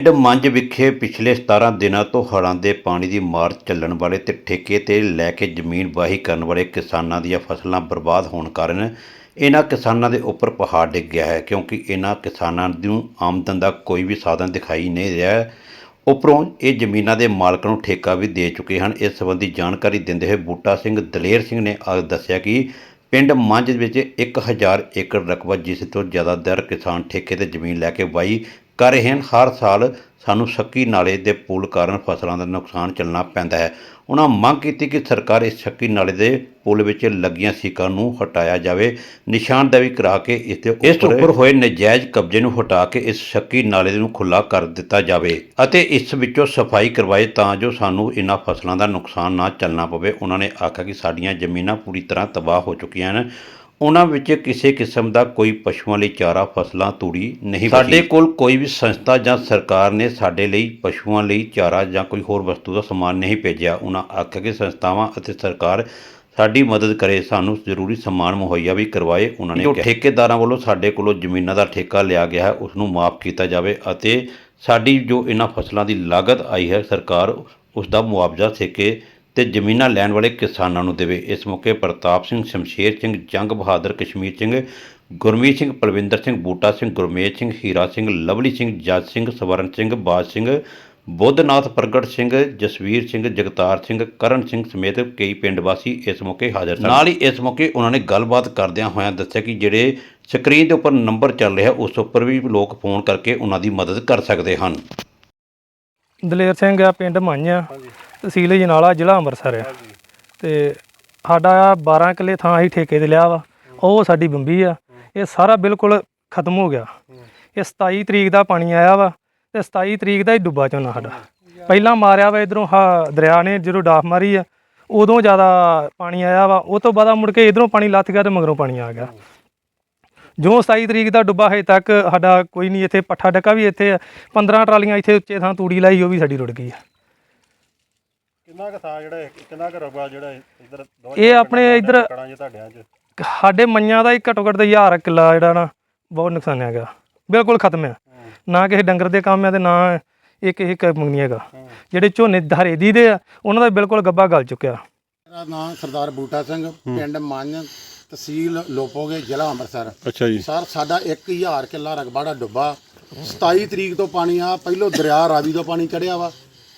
ਪਿੰਡ ਮੰਜ ਵਿਖੇ ਪਿਛਲੇ 17 ਦਿਨਾਂ ਤੋਂ ਹੜ੍ਹਾਂ ਦੇ ਪਾਣੀ ਦੀ ਮਾਰ ਚੱਲਣ ਵਾਲੇ ਤੇ ਠੇਕੇ ਤੇ ਲੈ ਕੇ ਜ਼ਮੀਨ ਵਾਹੀ ਕਰਨ ਵਾਲੇ ਕਿਸਾਨਾਂ ਦੀਆਂ ਫਸਲਾਂ ਬਰਬਾਦ ਹੋਣ ਕਾਰਨ ਇਹਨਾਂ ਕਿਸਾਨਾਂ ਦੇ ਉੱਪਰ ਪਹਾੜ ਡਿੱਗ ਗਿਆ ਹੈ, ਕਿਉਂਕਿ ਇਹਨਾਂ ਕਿਸਾਨਾਂ ਨੂੰ ਆਮਦਨ ਦਾ ਕੋਈ ਵੀ ਸਾਧਨ ਦਿਖਾਈ ਨਹੀਂ ਰਿਹਾ ਹੈ। ਉੱਪਰੋਂ ਇਹ ਜ਼ਮੀਨਾਂ ਦੇ ਮਾਲਕ ਨੂੰ ਠੇਕਾ ਵੀ ਦੇ ਚੁੱਕੇ ਹਨ ਇਸ ਸੰਬੰਧੀ ਜਾਣਕਾਰੀ ਦਿੰਦੇ ਹੋਏ ਬੂਟਾ ਸਿੰਘ ਦਲੇਰ ਸਿੰਘ ਨੇ ਦੱਸਿਆ ਕਿ ਪਿੰਡ ਮੰਝ ਵਿੱਚ 1000 ਏਕੜ ਰਕਬਾ ਜਿਸ ਤੋਂ ਜ਼ਿਆਦਾ ਦਰ ਕਿਸਾਨ ਠੇਕੇ ਤੇ ਜ਼ਮੀਨ ਲੈ ਕੇ ਵਾਈ ਕਰ ਰਹੇ ਹਨ। ਹਰ ਸਾਲ ਸਾਨੂੰ ਸ਼ੱਕੀ ਨਾਲੇ ਦੇ ਪੁਲ ਕਾਰਨ ਫਸਲਾਂ ਦਾ ਨੁਕਸਾਨ ਚੱਲਣਾ ਪੈਂਦਾ ਹੈ। ਉਹਨਾਂ ਮੰਗ ਕੀਤੀ ਕਿ ਸਰਕਾਰ ਇਸ ਸ਼ੱਕੀ ਨਾਲੇ ਦੇ ਪੁਲ ਵਿੱਚ ਲੱਗੀਆਂ ਸੀਕਾਂ ਨੂੰ ਹਟਾਇਆ ਜਾਵੇ। ਨਿਸ਼ਾਨਦੇਹੀ ਕਰਾ ਕੇ ਇਸ ਦੇ ਇਸ ਉੱਪਰ ਹੋਏ ਨਜਾਇਜ਼ ਕਬਜ਼ੇ ਨੂੰ ਹਟਾ ਕੇ ਇਸ ਸ਼ੱਕੀ ਨਾਲੇ ਨੂੰ ਖੁੱਲਾ ਕਰ ਦਿੱਤਾ ਜਾਵੇ ਅਤੇ ਇਸ ਵਿੱਚੋਂ ਸਫ਼ਾਈ ਕਰਵਾਏ ਤਾਂ ਜੋ ਸਾਨੂੰ ਇਹਨਾਂ ਫਸਲਾਂ ਦਾ ਨੁਕਸਾਨ ਨਾ ਚੱਲਣਾ ਪਵੇ। ਉਹਨਾਂ ਨੇ ਆਖਿਆ ਕਿ ਸਾਡੀਆਂ ਜ਼ਮੀਨਾਂ ਪੂਰੀ ਤਰ੍ਹਾਂ ਤਬਾਹ ਹੋ ਚੁੱਕੀਆਂ ਹਨ। ਉਹਨਾਂ ਵਿੱਚ ਕਿਸੇ ਕਿਸਮ ਦਾ ਕੋਈ ਪਸ਼ੂਆਂ ਲਈ ਚਾਰਾ ਫਸਲਾਂ ਤੂੜੀ ਨਹੀਂ ਬਚੀ। ਸਾਡੇ ਕੋਲ ਕੋਈ ਵੀ ਸੰਸਥਾ ਜਾਂ ਸਰਕਾਰ ਨੇ ਸਾਡੇ ਲਈ ਪਸ਼ੂਆਂ ਲਈ ਚਾਰਾ ਜਾਂ ਕੋਈ ਹੋਰ ਵਸਤੂ ਦਾ ਸਮਾਨ ਨਹੀਂ ਭੇਜਿਆ। ਉਹਨਾਂ ਆਖਿਆ ਕਿ ਸੰਸਥਾਵਾਂ ਅਤੇ ਸਰਕਾਰ ਸਾਡੀ ਮਦਦ ਕਰੇ ਸਾਨੂੰ ਜ਼ਰੂਰੀ ਸਮਾਨ ਮੁਹੱਈਆ ਵੀ ਕਰਵਾਏ। ਉਹਨਾਂ ਨੇ ਜੋ ਠੇਕੇਦਾਰਾਂ ਵੱਲੋਂ ਸਾਡੇ ਕੋਲੋਂ ਜ਼ਮੀਨਾਂ ਦਾ ਠੇਕਾ ਲਿਆ ਗਿਆ ਹੈ ਉਸ ਨੂੰ ਮਾਫ ਕੀਤਾ ਜਾਵੇ ਅਤੇ ਸਾਡੀ ਜੋ ਇਹਨਾਂ ਫਸਲਾਂ ਦੀ ਲਾਗਤ ਆਈ ਹੈ ਸਰਕਾਰ ਉਸ ਦਾ ਮੁਆਵਜ਼ਾ ਠੇਕੇ ਤੇ ਜ਼ਮੀਨਾਂ ਲੈਣ ਵਾਲੇ ਕਿਸਾਨਾਂ ਨੂੰ ਦੇਵੇ। ਇਸ ਮੌਕੇ ਪ੍ਰਤਾਪ ਸਿੰਘ ਸ਼ਮਸ਼ੇਰ ਸਿੰਘ ਜੰਗ ਬਹਾਦਰ ਕਸ਼ਮੀਰ ਸਿੰਘ ਗੁਰਮੀਤ ਸਿੰਘ ਪਲਵਿੰਦਰ ਸਿੰਘ ਬੂਟਾ ਸਿੰਘ ਗੁਰਮੇਜ ਸਿੰਘ ਹੀਰਾ ਸਿੰਘ ਲਵਲੀ ਸਿੰਘ ਜੱਜ ਸਿੰਘ ਸਵਰਨ ਸਿੰਘ ਬਾਜ ਸਿੰਘ ਬੁੱਧਨਾਥ ਪ੍ਰਗਟ ਸਿੰਘ ਜਸਵੀਰ ਸਿੰਘ ਜਗਤਾਰ ਸਿੰਘ ਕਰਨ ਸਿੰਘ ਸਮੇਤ ਕਈ ਪਿੰਡ ਵਾਸੀ ਇਸ ਮੌਕੇ ਹਾਜ਼ਰ ਸਨ। ਨਾਲ ਹੀ ਇਸ ਮੌਕੇ ਉਹਨਾਂ ਨੇ ਗੱਲਬਾਤ ਕਰਦਿਆਂ ਹੋਇਆਂ ਦੱਸਿਆ ਕਿ ਜਿਹੜੇ ਸਕਰੀਨ ਦੇ ਉੱਪਰ ਨੰਬਰ ਚੱਲ ਰਿਹਾ ਉਸ ਉੱਪਰ ਵੀ ਲੋਕ ਫੋਨ ਕਰਕੇ ਉਹਨਾਂ ਦੀ ਮਦਦ ਕਰ ਸਕਦੇ ਹਨ। ਦਲੇਰ ਸਿੰਘ ਆ ਪਿੰਡ ਮਾਈਆਂ ਤਹਿਸੀਲ ਜਨਾਲਾ ਜ਼ਿਲ੍ਹਾ ਅੰਮ੍ਰਿਤਸਰ ਆ। ਤੇ ਸਾਡਾ ਆ 12 ਕਿੱਲੇ ਥਾਂ ਅਸੀਂ ਠੇਕੇ ਤੇ ਲਿਆ ਵਾ। ਉਹ ਸਾਡੀ ਬੰਬੀ ਆ। ਇਹ ਸਾਰਾ ਬਿਲਕੁਲ ਖਤਮ ਹੋ ਗਿਆ। ਇਹ 27 ਤਰੀਕ ਦਾ ਪਾਣੀ ਆਇਆ ਵਾ ਤੇ 27 ਤਰੀਕ ਦਾ ਹੀ ਡੁੱਬਾ ਝੋਨਾ ਸਾਡਾ। ਪਹਿਲਾਂ ਮਾਰਿਆ ਵਾ ਇਧਰੋਂ ਹਾ ਦਰਿਆ ਨੇ ਜਦੋਂ ਡਾਫ ਮਾਰੀ ਆ ਉਦੋਂ ਜ਼ਿਆਦਾ ਪਾਣੀ ਆਇਆ ਵਾ। ਉਹ ਤੋਂ ਬਾਅਦ ਮੁੜ ਕੇ ਇਧਰੋਂ ਪਾਣੀ ਲੱਥ ਗਿਆ ਤੇ ਮਗਰੋਂ ਪਾਣੀ ਆ ਗਿਆ। ਜੋ 27 ਤਰੀਕ ਦਾ ਡੁੱਬਾ ਹੈ ਤੱਕ ਸਾਡਾ ਕੋਈ ਨਹੀਂ ਇੱਥੇ ਪੱਠਾ ਡੱਕਾ ਵੀ ਇੱਥੇ ਆ। 15 ਟਰਾਲੀਆਂ ਇੱਥੇ ਉੱਚੇ ਥਾਂ ਤੂੜੀ ਲਾਈ ਉਹ ਵੀ ਸਾਡੀ ਰੁੜ ਗਈ ਆ। ਕਿੰਨਾ ਕੁ ਥਾਂ ਜਿਹੜਾ ਇਹ- ਕਿੰਨਾ ਕੁ ਰਕਬਾ ਜਿਹੜਾ ਇਧਰ ਇਹ ਆਪਣੇ ਇੱਧਰ- ਕੜਾਂ ਜੇ ਤੁਹਾਡਿਆਂ ਚ? ਸਾਡੇ ਮੰਨਿਆਂ ਦਾ ਹੀ ਘੱਟੋ ਘੱਟ 1000 ਕਿੱਲਾ ਜਿਹੜਾ ਨਾ ਬਹੁਤ ਨੁਕਸਾਨਿਆ ਗਿਆ ਬਿਲਕੁਲ ਖਤਮ ਆ। ਨਾ ਕਿਸੇ ਡੰਗਰ ਦੇ ਕੰਮ ਆ ਤੇ ਨਾ ਇਹ ਕਿਸੇ ਕੰਮ ਨਹੀਂ ਹੈਗਾ। ਜਿਹੜੇ ਝੋਨੇ ਹਰੇਦੀ ਦੇ ਆ ਉਹਨਾਂ ਦਾ ਬਿਲਕੁਲ ਗੱਬਾ ਗਲ ਚੁੱਕਿਆ। ਮੇਰਾ ਨਾਮ ਸਰਦਾਰ ਬੂਟਾ ਸਿੰਘ ਪਿੰਡ ਮੰਨ ਤਹਿਸੀਲ ਲੋਪੋਗੇ ਜ਼ਿਲ੍ਹਾ ਅੰਮ੍ਰਿਤਸਰ। ਅੱਛਾ ਜੀ। ਸਰ ਸਾਡਾ 1000 ਕਿੱਲਾ ਰਕਬਾ ਦਾ ਡੁੱਬਾ। 27 ਤਰੀਕ ਤੋਂ ਪਾਣੀ ਆ ਪਹਿਲੋਂ ਦਰਿਆ ਰਾਵੀ ਤੋਂ ਪਾਣੀ ਚੜਿਆ ਵਾ।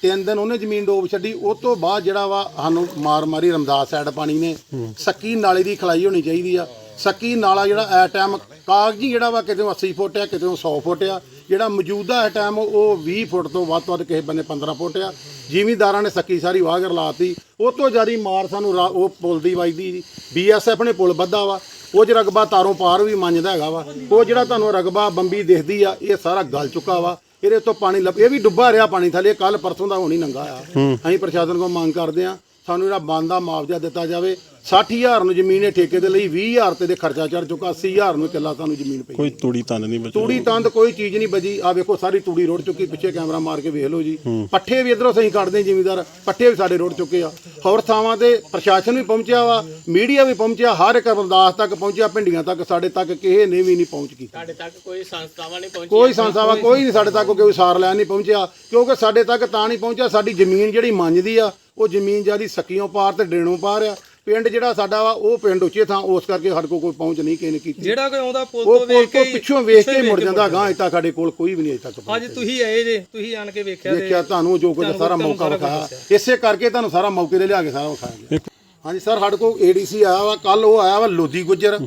ਤਿੰਨ ਦਿਨ ਉਹਨੇ ਜ਼ਮੀਨ ਡੋਬ ਛੱਡੀ ਉਸ ਤੋਂ ਬਾਅਦ ਜਿਹੜਾ ਵਾ ਸਾਨੂੰ ਮਾਰ ਮਾਰੀ ਰਮਦਾਸ ਸਾਈਡ ਪਾਣੀ ਨੇ। ਸੱਕੀ ਨਾਲੇ ਦੀ ਖਲਾਈ ਹੋਣੀ ਚਾਹੀਦੀ ਆ। ਸੱਕੀ ਨਾਲਾ ਜਿਹੜਾ ਐ ਟਾਈਮ ਕਾਗਜੀ ਜਿਹੜਾ ਵਾ ਕਿਤੇ 80 ਫੁੱਟ ਆ ਕਿਤੇ 100 ਫੁੱਟ ਆ। ਜਿਹੜਾ ਮੌਜੂਦਾ ਐ ਟਾਈਮ ਉਹ 20 ਫੁੱਟ ਤੋਂ ਵੱਧ ਤੋਂ ਵੱਧ ਕਿਸੇ ਬੰਦੇ 15 ਫੁੱਟ ਆ। ਜ਼ਿਮੀਂਦਾਰਾਂ ਨੇ ਸੱਕੀ ਸਾਰੀ ਵਾਗਰ ਲਾਤੀ ਉਹ ਤੋਂ ਜਿਆਦੀ ਮਾਰ ਸਾਨੂੰ ਉਹ ਪੁਲ ਦੀ ਵੱਜਦੀ ਬੀਐਸਐਫ ਨੇ ਪੁਲ ਬੱਧਾ ਵਾ। ਉਹ 'ਚ ਰਗਬਾ ਤਾਰੋਂ ਪਾਰ ਵੀ ਮੰਨਦਾ ਹੈਗਾ ਵਾ। ਉਹ ਜਿਹੜਾ ਤੁਹਾਨੂੰ ਰਗਬਾ ਬੰਬੀ ਦਿਖਦੀ ਆ ਇਹ ਸਾਰਾ ਗਲ ਚੁੱਕਾ ਵਾ। ਇਹਦੇ ਤੋਂ ਪਾਣੀ ਲੱਭ ਇਹ ਵੀ ਡੁੱਬਾ ਰਿਹਾ ਪਾਣੀ ਥੱਲੇ ਕੱਲ ਪਰਸੋਂ ਦਾ ਹੋਣੀ ਨੰਗਾ ਆ। ਅਸੀਂ ਪ੍ਰਸ਼ਾਸਨ ਕੋਲ ਮੰਗ ਕਰਦੇ ਆ ਸਾਨੂੰ ਜਿਹੜਾ ਬਣਦਾ ਮੁਆਵਜ਼ਾ ਦਿੱਤਾ ਜਾਵੇ 60000 ਨੂੰ ਜ਼ਮੀਨ ਇਹ ਠੇਕੇ ਦੇ ਲਈ 20000 ਤੇ ਦੇ ਖਰਚਾ ਚੜ ਚੁੱਕਾ 80000 ਨੂੰ ਕਿੱਲਾ ਸਾਨੂੰ ਜ਼ਮੀਨ ਪਈ। ਕੋਈ ਤੂੜੀ ਤੰਦ ਨਹੀਂ ਬਚੀ। ਤੂੜੀ ਤੰਦ ਕੋਈ ਚੀਜ਼ ਨਹੀਂ ਬਜੀ ਆ ਵੇਖੋ ਸਾਰੀ ਤੂੜੀ ਰੋੜ ਚੁੱਕੀ ਪਿੱਛੇ ਕੈਮਰਾ ਮਾਰ ਕੇ ਵੇਖ ਲਓ ਜੀ। ਪੱਠੇ ਵੀ ਇਧਰੋਂ ਸਹੀ ਕੱਢਦੇ ਜ਼ਿਮੀਦਾਰ। ਪੱਠੇ ਵੀ ਸਾਡੇ ਰੋੜ ਚੁੱਕੇ ਆ। ਹੋਰ ਥਾਵਾਂ ਤੇ ਪ੍ਰਸ਼ਾਸਨ ਵੀ ਪਹੁੰਚਿਆ ਵਾ ਮੀਡੀਆ ਵੀ ਪਹੁੰਚਿਆ ਹਰ ਇੱਕ ਅਰਦਾਸ ਤੱਕ ਪਹੁੰਚਿਆ ਪਿੰਡੀਆਂ ਤੱਕ ਸਾਡੇ ਤੱਕ ਕਿਸੇ ਨੇ ਵੀ ਨਹੀਂ ਪਹੁੰਚ ਕੀਤੀ। ਸਾਡੇ ਤੱਕ ਕੋਈ ਸੰਸਥਾਵਾਂ ਨਹੀਂ ਪਹੁੰਚੀ ਕੋਈ ਸੰਸਥਾਵਾ ਕੋਈ ਨਹੀਂ ਸਾਡੇ ਤੱਕ ਕੋਈ ਸਾਰ ਲੈਣ ਨਹੀਂ ਪਹੁੰਚਿਆ ਕਿਉਂਕਿ ਸਾਡੇ ਤੱਕ ਤਾਂ ਨਹੀਂ ਪਹੁੰਚਿਆ ਸਾਡੀ ਜ਼ਮੀਨ ਜਿਹੜੀ ਮੰਝਦੀ ਆ ਉਹ ਜ਼ਮੀਨ ਜਿਆਦੀ ਸਕੀਓਂ ਪਾਰ ਤੇ ਡਰੇਣੋਂ ਪਾਰ ਆ। ਪਿੰਡ ਜਿਹੜਾ ਸਾਡਾ ਵਾ ਉਹ ਪਿੰਡ ਉੱਚੇ ਥਾਂ ਉਸ ਕਰਕੇ ਸਾਡੇ ਕੋਲ ਕੋਈ ਪਹੁੰਚ ਨਹੀਂ ਕਿਸੇ ਨੇ ਕੀਤੀ। ਜਿਹੜਾ ਕੋਈ ਆਉਂਦਾ ਪੁਲ ਉਹ ਪੁਲ ਤੋਂ ਪਿੱਛੋਂ ਵੇਖ ਕੇ ਹੀ ਮੁੜ ਜਾਂਦਾ ਗਾਂ ਤੱਕ ਸਾਡੇ ਕੋਲ ਕੋਈ ਵੀ ਨਹੀਂ ਅਜੇ ਤੱਕ ਪਹੁੰਚਿਆ। ਅੱਜ ਤੁਸੀਂ ਆਏ ਜੇ ਤੁਸੀਂ ਆਣ ਕੇ ਵੇਖਿਆ ਦੇਖਿਆ ਤੁਹਾਨੂੰ ਜੋ ਕੁਝ ਸਾਰਾ ਮੌਕਾ ਵਿਖਾਇਆ। ਇਸੇ ਕਰਕੇ ਤੁਹਾਨੂੰ ਸਾਰਾ ਮੌਕੇ ਤੇ ਲਿਆ ਕੇ ਸਾਰਾ ਵਿਖਾਇਆ ਗਿਆ। ਹਾਂਜੀ ਸਰ ਸਾਡੇ ਕੋਲ ਏਡੀਸੀ ਆਇਆ ਵਾ ਕੱਲ ਉਹ ਆਇਆ ਵਾ ਲੋਦੀ ਗੁੱਜਰ।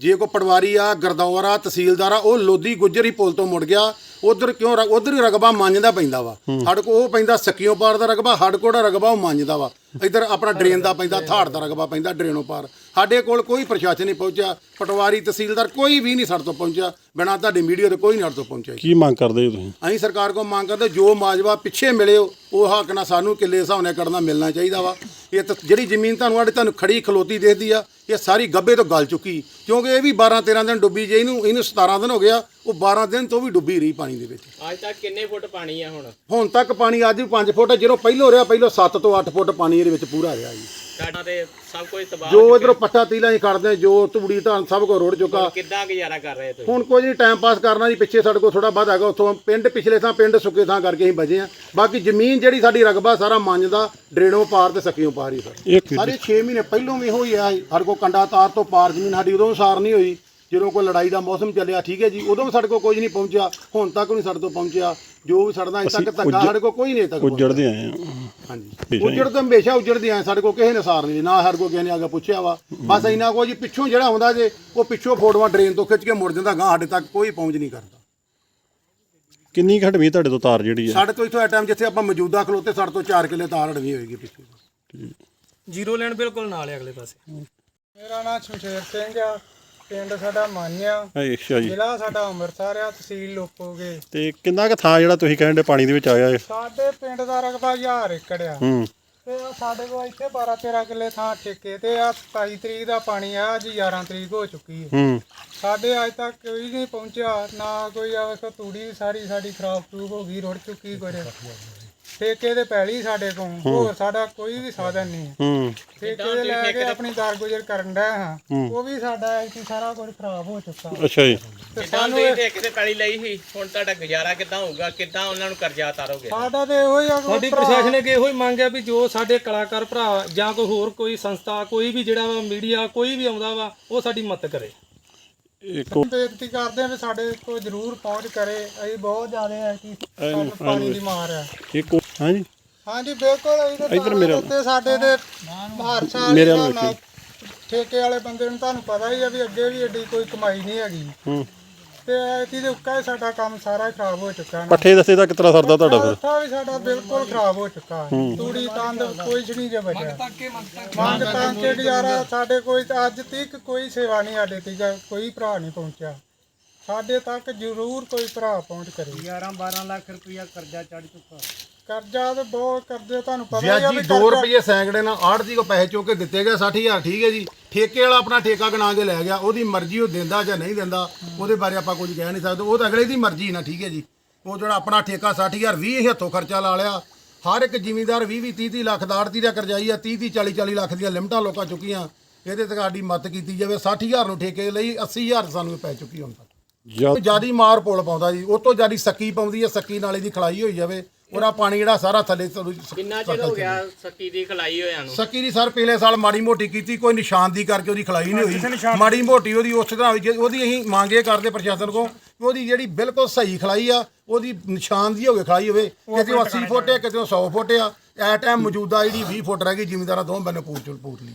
ਜੇ ਕੋ ਪਟਵਾਰੀ ਆ ਗਰਦੌਰ ਆ ਤਹਿਸੀਲਦਾਰ ਆ ਉਹ ਲੋਦੀ ਗੁੱਜਰ ਹੀ ਪੁਲ ਤੋਂ ਮੁੜ ਗਿਆ। ਉਧਰ ਕਿਉਂ ਉਧਰ ਹੀ ਰਗਬਾ ਮੰਨਦਾ ਪੈਂਦਾ ਵਾ। ਸਾਡੇ ਕੋ ਉਹ ਪੈਂਦਾ ਸੱਕੀਓਂ ਪਾਰ ਦਾ ਰਗਬਾ ਕੋਲ ਜਿਹੜਾ ਰਗਬਾ ਉਹ ਮੰਨਦਾ ਵਾ। ਇੱਧਰ ਆਪਣਾ ਡਰੇਨ ਦਾ ਪੈਂਦਾ ਥਾੜ ਦਾ ਰਗਬਾ ਪੈਂਦਾ ਡਰੇਨੋਂ ਪਾਰ। ਸਾਡੇ ਕੋਲ ਕੋਈ ਪ੍ਰਸ਼ਾਸਨ ਨਹੀਂ ਪਹੁੰਚਿਆ ਪਟਵਾਰੀ ਤਹਿਸੀਲਦਾਰ ਕੋਈ ਵੀ ਨਹੀਂ ਸਾਡੇ ਤੋਂ ਪਹੁੰਚਿਆ ਬਿਨਾਂ ਤੁਹਾਡੀ ਮੀਡੀਆ ਤੇ ਕੋਈ ਨਹੀਂ ਸਾਡੇ ਤੋਂ ਪਹੁੰਚਿਆ ਕੀ ਮੰਗ ਕਰਦੇ ਹੋ ਤੁਸੀਂ? ਅਸੀਂ ਸਰਕਾਰ ਕੋਲ ਮੰਗ ਕਰਦੇ ਜੋ ਮਾਜਵਾ ਪਿੱਛੇ ਮਿਲੇ ਉਹ ਹੱਕ ਨਾਲ ਸਾਨੂੰ ਕਿੱਲੇ ਹਿਸਾਬ ਨਾਲ ਕਰਨਾ ਮਿਲਣਾ ਚਾਹੀਦਾ ਵਾ। ਇਹ ਜਿਹੜੀ ਜ਼ਮੀਨ ਤੁਹਾਨੂੰ ਆੜੇ ਤੁਹਾਨੂੰ ਖੜੀ ਖਲੋਤੀ ਦੇਖਦੀ ਆ ਇਹ ਸਾਰੀ ਗੱਬੇ ਤੋਂ ਗਲ ਚੁੱਕੀ। ਕਿਉਂਕਿ ਇਹ ਵੀ 12 13 ਦਿਨ ਡੁੱਬੀ ਜੇ ਇਹਨੂੰ ਇਹਨੂੰ 17 ਦਿਨ ਹੋ ਗਿਆ ਉਹ 12 ਦਿਨ ਤੋਂ ਵੀ ਡੁੱਬੀ ਰਹੀ ਪਾਣੀ ਦੇ ਵਿੱਚ। ਅੱਜ ਤੱਕ ਕਿੰਨੇ ਫੁੱਟ ਪਾਣੀ ਆ ਹੁਣ? ਹੁਣ ਤੱਕ ਪਾਣੀ ਅੱਜ ਵੀ 5 ਫੁੱਟ ਹੈ, ਜਦੋਂ ਪਹਿਲੋਂ ਰਿਹਾ ਪਹਿਲੋਂ 7 ਤੋਂ 8 ਫੁੱਟ ਪਾਣੀ ਇਹਦੇ ਵਿੱਚ ਪੂਰਾ ਰਿਹਾ ਜੀ। ਸਾਡਾ ਤੇ ਸਭ ਕੁਝ ਤਬਾਹ ਜੋ ਇਧਰੋਂ ਪੱਟਾ ਤੀਲਾ ਹੀ ਕੱਢਦੇ ਜੋ ਤੂੜੀ ਧਾਨ ਸਭ ਕੋ ਰੋੜ ਚੁੱਕਾ। ਕਿੱਦਾਂ ਗੁਜ਼ਾਰਾ ਕਰ ਰਹੇ ਤੁਸੀਂ? ਹੁਣ ਕੋਈ ਨਹੀਂ ਟਾਈਮ ਪਾਸ ਕਰਨਾ ਜੀ ਪਿੱਛੇ ਸਾਡੇ ਕੋਲ ਥੋੜਾ ਵੱਧ ਹੈਗਾ ਉੱਥੋਂ ਪਿੰਡ ਪਿਛਲੇ ਥਾਂ ਪਿੰਡ ਸੁੱਕੇ ਥਾਂ ਕਰਕੇ ਅਸੀਂ ਬਜੇ ਆ। ਬਾਕੀ ਜ਼ਮੀਨ ਜਿਹੜੀ ਸਾਡੀ ਰਕਬਾ ਸਾਰਾ ਮੰਜਦਾ ਡਰੇਣੋਂ ਪਾਰ ਤੇ ਸਕੀਓਂ ਪਾਰ ਹੀ ਸਰ। ਸਾਰੇ 6 ਮਹੀਨੇ ਪਹਿਲੋਂ ਵੀ ਹੋਈ ਆ ਸਾਡੇ ਕੋਲ ਕੰਡਾ ਤਾਰ ਤੋਂ ਪਾਰ ਜ਼ਮੀਨ ਸਾਡੀ ਉਦੋਂ ਸਾਰ ਨਹੀਂ ਹੋਈ। ਜਦੋਂ ਕੋਈ ਲੜਾਈ ਦਾ ਮੌਸਮ ਚੱਲਿਆ ਠੀਕ ਹੈ ਜੀ ਉਦੋਂ ਵੀ ਸਾਡੇ ਕੋਲ ਕੋਈ ਨਹੀਂ ਪਹੁੰਚਿਆ ਹੁਣ ਤੱਕ ਨਹੀਂ ਸਾਡੇ ਤੋਂ ਪਹੁੰਚਿਆ ਜੋ ਵੀ ਸਾਡਾ ਅਜੇ ਤੱਕ ਧੱਕਾ ਸਾਡੇ ਕੋਲ ਕੋਈ ਨਹੀਂ ਅਜੇ ਤੱਕ ਉੱਜੜਦੇ ਆਏ ਆ ਹਾਂਜੀ। ਉੱਜੜ ਤਾਂ ਹਮੇਸ਼ਾ ਉੱਜੜਦੇ ਆ ਸਾਡੇ ਕੋਲ ਕਿਸੇ ਨੇ ਸਾਰ ਨਹੀਂ ਨਾ ਸਾਡੇ ਕੋਲ ਕਿਸੇ ਨੇ ਆ ਕੇ ਪੁੱਛਿਆ ਵਾ। ਬਸ ਇੰਨਾ ਕੋ ਜੀ ਪਿੱਛੋਂ ਜਿਹੜਾ ਹੁੰਦਾ ਜੇ ਉਹ ਪਿੱਛੋਂ ਫੋਟੋਆਂ ਡਰੇਨ ਤੋਂ ਖਿੱਚ ਕੇ ਮੁੜ ਜਾਂਦਾ ਗਾਂ ਸਾਡੇ ਤੱਕ ਕੋਈ ਪਹੁੰਚ ਨਹੀਂ ਕਰਦਾ। ਕਿੰਨੀ ਕੁ ਹਟਵੀਂ ਤੁਹਾਡੇ ਤੋਂ ਤਾਰ ਜਿਹੜੀ ਹੈ? ਸਾਡੇ ਤੋਂ ਇੱਥੋਂ ਟਾਈਮ ਜਿੱਥੇ ਆਪਾਂ ਮੌਜੂਦਾ ਖਲੋਤੇ ਸਾਡੇ ਤੋਂ 4 ਕਿੱਲੇ ਤਾਰ ਅੜਵੀ ਹੋਏਗੀ ਪਿੱਛੇ। ਜ਼ੀਰੋ ਲੈਣ ਬਿਲਕੁਲ ਨਾਲ ਹੈ ਅਗਲੇ ਪਾਸੇ। ਮੇਰਾ ਨਾਮ ਸ਼ਮਸ਼ੇਰ ਸਿੰਘ ਆ। ਪਿੰਡ ਸਾਡਾ ਮਾਨਿਆ। ਅੱਛਾ ਜੀ। ਜ਼ਿਲ੍ਹਾ ਸਾਡਾ ਅੰਮ੍ਰਿਤਸਰ ਆ ਤਹਿਸੀਲ ਲੋਪੋਗੇ। ਤੇ ਕਿੰਨਾ ਕੁ ਥਾਂ ਜਿਹੜਾ ਤੁਸੀਂ ਕਹਿੰਦੇ ਪਾਣੀ ਦੇ ਵਿੱਚ ਆਇਆ ਹੈ ਸਾਡੇ ਪਿੰਡ ਦਾ ਰਕਬਾ 1000 ਏਕੜ ਆ। ਹੂੰ। ਤੇ ਸਾਡੇ ਕੋਲ ਇੱਥੇ 12 13 ਕਿੱਲੇ ਥਾਂ ਠੇਕੇ ਤੇ ਆ 27 ਤਰੀਕ ਦਾ ਪਾਣੀ ਆ ਅੱਜ 11 ਤਰੀਕ ਹੋ ਚੁੱਕੀ ਹੈ। ਹੂੰ। ਸਾਡੇ ਅੱਜ ਤੱਕ ਕੋਈ ਨਹੀਂ ਪਹੁੰਚਿਆ ਨਾ ਕੋਈ ਆ ਵੇਖੋ ਤੂੜੀ ਸਾਰੀ ਸਾਡੀ ਖਰਾਬ ਖਰੂਬ ਹੋ ਗਈ ਰੁੜ ਚੁੱਕੀ ਕੁਝ। ਠੇਕੇ ਤੇ ਪੈਲੀ ਸਾਡੇ ਕੋਲ ਹੋਰ ਸਾਡਾ ਕੋਈ ਵੀ ਸਾਧਨ ਨਹੀਂ। ਹੈ। ਹੂੰ ਠੇਕੇ ਤੇ ਲੈ ਕੇ ਆਪਣੀ ਦਰ ਗੁਜ਼ਰ ਕਰਨ ਦਾ ਹਾਂ ਉਹ ਵੀ ਸਾਡਾ ਐਤਕੀ ਸਾਰਾ ਕੁਝ ਖਰਾਬ ਹੋ ਚੁੱਕਾ। ਅੱਛਾ ਜੀ। ਤੇ ਕਿੱਦਾਂ ਸਾਨੂੰ ਤੁਸੀਂ ਠੇਕੇ ਤੇ ਪੈਲੀ ਲਈ ਸੀ ਹੁਣ ਤੁਹਾਡਾ ਗੁਜ਼ਾਰਾ ਕਿੱਦਾਂ ਹੋਊਗਾ ਕਿੱਦਾਂ ਉਹਨਾਂ ਨੂੰ ਕਰਜ਼ਾ ਉਤਾਰੋਗੇ? ਸਾਡਾ ਤੇ ਇਹੋ ਹੀ ਆ ਸਾਡੀ ਪ੍ਰਸ਼ਾਸਨ ਨੇ ਇਹੋ ਹੀ ਮੰਗਿਆ ਵੀ ਜੋ ਸਾਡੇ ਕਲਾਕਾਰ ਭਰਾ ਜਾਂ ਕੋਈ ਹੋਰ ਕੋਈ ਸੰਸਥਾ ਕੋਈ ਵੀ ਜਿਹੜਾ ਵਾ ਮੀਡੀਆ ਕੋਈ ਵੀ ਆਉਂਦਾ ਵਾ ਉਹ ਸਾਡੀ ਮਦਦ ਕਰੇ। ਇੱਕ ਬੇਨਤੀ ਕਰਦੇ ਆ ਵੀ ਸਾਡੇ ਕੋਲ ਜ਼ਰੂਰ ਪਹੁੰਚ ਕਰੇ। ਅਸੀਂ ਬਹੁਤ ਜ਼ਿਆਦਾ ਹੈ ਕਿ ਸਾਨੂੰ ਪਾਣੀ ਦੀ ਮਾਰ ਆ। ਇੱਕ ਹਾਂਜੀ? ਹਾਂਜੀ ਬਿਲਕੁਲ ਅਸੀਂ ਤਾਂ ਇੱਧਰ ਮੇਰੇ ਵੱਲ। ਉੱਤੇ ਸਾਡੇ ਤੇ ਹਰ ਸਾਲ ਮੇਰੇ ਮੇਰੇ ਵੱਲ ਨਾਲ। ਠੇਕੇ ਵਾਲੇ ਬੰਦੇ ਨੂੰ ਤੁਹਾਨੂੰ ਪਤਾ ਹੀ ਆ ਵੀ ਅੱਗੇ ਵੀ ਏਡੀ ਕੋਈ ਕਮਾਈ ਨਹੀਂ ਹੈਗੀ। ਹੂੰ। ਤੇ ਐਤੀ ਦੇ ਉੱਕਾ ਹੀ ਸਾਡਾ ਕੰਮ ਸਾਰਾ ਹੀ ਖਰਾਬ ਹੋ ਚੁੱਕਾ ਨਾ। ਪੱਠੇ ਦੱਸੇ ਦਾ ਕਿਤਨਾ ਸਰਦਾ ਤੁਹਾਡਾ ਫਿਰ? ਉੱਥਾ ਵੀ ਸਾਡਾ ਬਿਲਕੁਲ ਖਰਾਬ ਹੋ ਚੁੱਕਾ ਹੈ। ਤੂੜੀ ਤੰਦ ਕੋਈ ਚ ਨਹੀਂ ਜੇ ਬਚਿਆ ਮੰਗ ਤਾਂ ਕੇ ਗੁਜ਼ਾਰਾ ਸਾਡੇ ਕੋਈ ਅੱਜ ਤੱਕ ਕੋਈ ਸੇਵਾ ਨਹੀਂ ਸਾਡੇ ਤੱਕ ਕੋਈ ਭਰਾ ਨਹੀਂ ਪਹੁੰਚਿਆ। ਸਾਡੇ ਤੱਕ ਜ਼ਰੂਰ ਕੋਈ ਭਰਾ ਪਹੁੰਚ ਕਰੇ। 11 12 ਲੱਖ ਰੁਪਇਆ ਕਰਜ਼ਾ ਚੜ ਚੁੱਕਾ। ਕਰਜ਼ਾ ਤੇ ਬਹੁਤ ਕਰਜ਼ੇ ਤੁਹਾਨੂੰ ਪਤਾ ਹੀ ਆ ਵਿਆਜੀ ਵੀ 2 ਕਰਜ਼ਾ- ਰੁਪਏ ਸੈਂਕੜੇ ਨਾਲ ਆੜਤੀ ਕੋ ਪੈਸੇ ਚੁੱਕ ਕੇ ਦਿੱਤੇ ਗਏ 60000 ਠੀਕ ਹੈ ਜੀ। ਠੇਕੇ ਵਾਲਾ ਆਪਣਾ ਠੇਕਾ ਗਣਾ ਕੇ ਲੈ ਗਿਆ ਉਹਦੀ ਮਰਜ਼ੀ ਉਹ ਦਿੰਦਾ ਜਾਂ ਨਹੀਂ ਦਿੰਦਾ ਉਹਦੇ ਬਾਰੇ ਆਪਾਂ ਕੁਝ ਕਹਿ ਨਹੀਂ ਸਕਦੇ। ਉਹ ਤਾਂ ਅਗਲੇ ਦੀ ਮਰਜ਼ੀ ਨਾ ਠੀਕ ਹੈ ਜੀ। ਉਹ ਜਿਹੜਾ ਆਪਣਾ ਠੇਕਾ 60000 20 ਹੱਥੋਂ ਖਰਚਾ ਲਾ ਲਿਆ। ਹਰ ਇੱਕ ਜ਼ਿਮੀਂਦਾਰ 20 20 30 30 ਲੱਖ ਦਾ ਆੜਤੀ ਦਾ ਕਰਜ਼ਾਈ ਆ 30 30 40 40 ਲੱਖ ਦੀਆਂ ਲਿਮਟਾਂ ਲੋਕਾਂ ਚੁੱਕੀਆਂ। ਇਹਦੇ ਤੇ ਸਾਡੀ ਮਦਦ ਕੀਤੀ ਜਾਵੇ 60000 ਨੂੰ ਠੇਕੇ ਲਈ 80000 ਸਾਨੂੰ ਪੈ ਚੁੱਕੀ ਹੁਣ ਤੱਕ। ਜਾਂ ਜਿਆਦੀ ਮਾਰ ਪੁਲ ਪਾਉਂਦਾ ਜੀ ਉਹ ਤੋਂ ਜਿਆਦੀ ਸੱਕੀ ਪਾਉਂਦੀ ਹੈ ਸੱਕੀ ਨਾਲੇ ਦੀ ਖਲਾਈ ਹੋਈ ਜਾਵੇ। ਉਹਦਾ ਪਾਣੀ ਜਿਹੜਾ ਸਾਰਾ ਥੱਲੇ ਕਿੰਨਾ ਚਿਰ ਹੋ ਗਿਆ ਸੱਕੀ ਦੀ ਖਲਾਈ ਹੋਇਆਂ ਨੂੰ? ਸੱਕੀ ਦੀ ਸਰ ਪਿਛਲੇ ਸਾਲ ਮਾੜੀ ਮੋਟੀ ਕੀਤੀ ਕੋਈ ਨਿਸ਼ਾਨਦੀ ਕਰਕੇ ਉਹਦੀ ਖਲਾਈ ਨਹੀਂ ਹੋਈ। ਮਾੜੀ ਮੋਟੀ ਉਹਦੀ ਉਸ ਤਰ੍ਹਾਂ ਹੋਈ ਜੇ- ਉਹਦੀ ਅਸੀਂ ਮੰਗੇ ਕਰਦੇ ਪ੍ਰਸ਼ਾਸਨ ਕੋ ਕਿ ਉਹਦੀ ਜਿਹੜੀ ਬਿਲਕੁਲ ਸਹੀ ਖਲਾਈ ਆ ਉਹਦੀ ਨਿਸ਼ਾਨਦੀ ਹੋ ਕੇ ਖਲਾਈ ਹੋਵੇ। ਕਿਤੇ ਉਹ 80 ਫੁੱਟ ਹੈ ਕਿਤੇ ਉਹ 100 ਫੁੱਟ ਆ। ਐ ਟਾਈਮ ਮੌਜੂਦਾ ਜਿਹੜੀ 20 ਫੁੱਟ ਰਹਿ ਗਈ ਜ਼ਿਮੀਂਦਾਰਾਂ ਦੋਵੇਂ ਬੰਨੇ ਪੂਰ ਪੂਰ ਲਈ